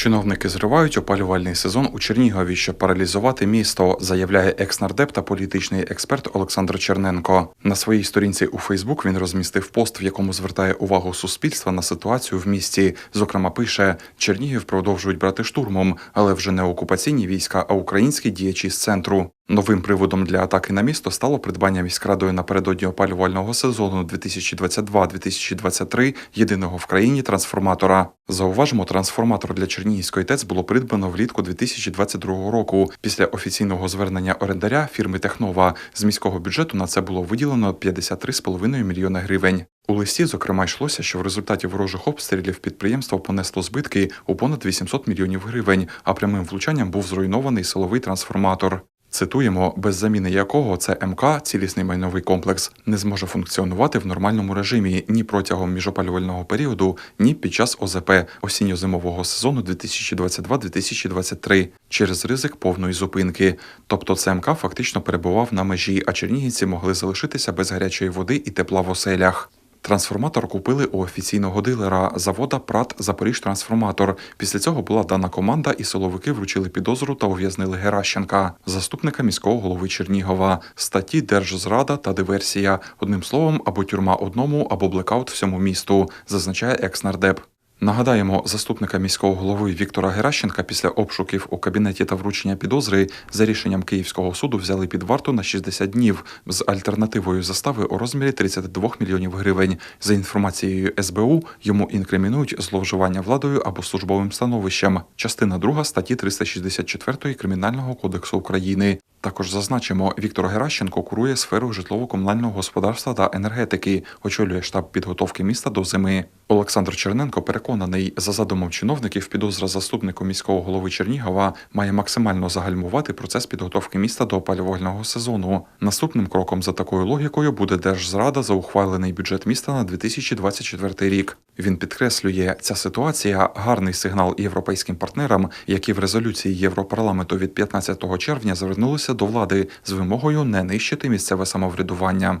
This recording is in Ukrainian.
Чиновники зривають опалювальний сезон у Чернігові, щоб паралізувати місто, заявляє екс-нардеп та політичний експерт Олександр Черненко. На своїй сторінці у Фейсбук він розмістив пост, в якому звертає увагу суспільства на ситуацію в місті. Зокрема, пише: Чернігів продовжують брати штурмом, але вже не окупаційні війська, а українські діячі з центру. Новим приводом для атаки на місто стало придбання міськрадою напередодні опалювального сезону 2022-2023 єдиного в країні трансформатора. Зауважимо, трансформатор для Чернігівської ТЕЦ було придбано влітку 2022 року. Після офіційного звернення орендаря фірми Технова з міського бюджету на це було виділено 53,5 мільйони гривень. У листі, зокрема, йшлося, що в результаті ворожих обстрілів підприємство понесло збитки у понад 800 мільйонів гривень, а прямим влучанням був зруйнований силовий трансформатор. Цитуємо, без заміни якого це МК, цілісний майновий комплекс, не зможе функціонувати в нормальному режимі ні протягом міжопалювального періоду, ні під час ОЗП осінньо-зимового сезону 2022-2023 через ризик повної зупинки. Тобто ЦМК фактично перебував на межі, а чернігівці могли залишитися без гарячої води і тепла в оселях. Трансформатор купили у офіційного дилера завода Прат Запоріж Трансформатор. Після цього була дана команда, і силовики вручили підозру та ув'язнили Геращенка, заступника міського голови Чернігова, статті Держзрада та диверсія. Одним словом, або тюрма одному, або блекаут всьому місту, зазначає екс-нардеп. Нагадаємо, заступника міського голови Віктора Геращенка після обшуків у кабінеті та вручення підозри за рішенням Київського суду взяли під варту на 60 днів з альтернативою застави у розмірі 32 мільйонів гривень. За інформацією СБУ, йому інкримінують зловживання владою або службовим становищем. Частина 2 статті 364 Кримінального кодексу України. Також зазначимо, Віктор Геращенко курує сферу житлово-комунального господарства та енергетики, очолює штаб підготовки міста до зими. Олександр Черненко переконаний, за задумом чиновників, підозра заступнику міського голови Чернігова має максимально загальмувати процес підготовки міста до опалювального сезону. Наступним кроком за такою логікою буде держзрада за ухвалений бюджет міста на 2024 рік. Він підкреслює, ця ситуація гарний сигнал європейським партнерам, які в резолюції Європарламенту від 15 червня звернулися до влади з вимогою не нищити місцеве самоврядування.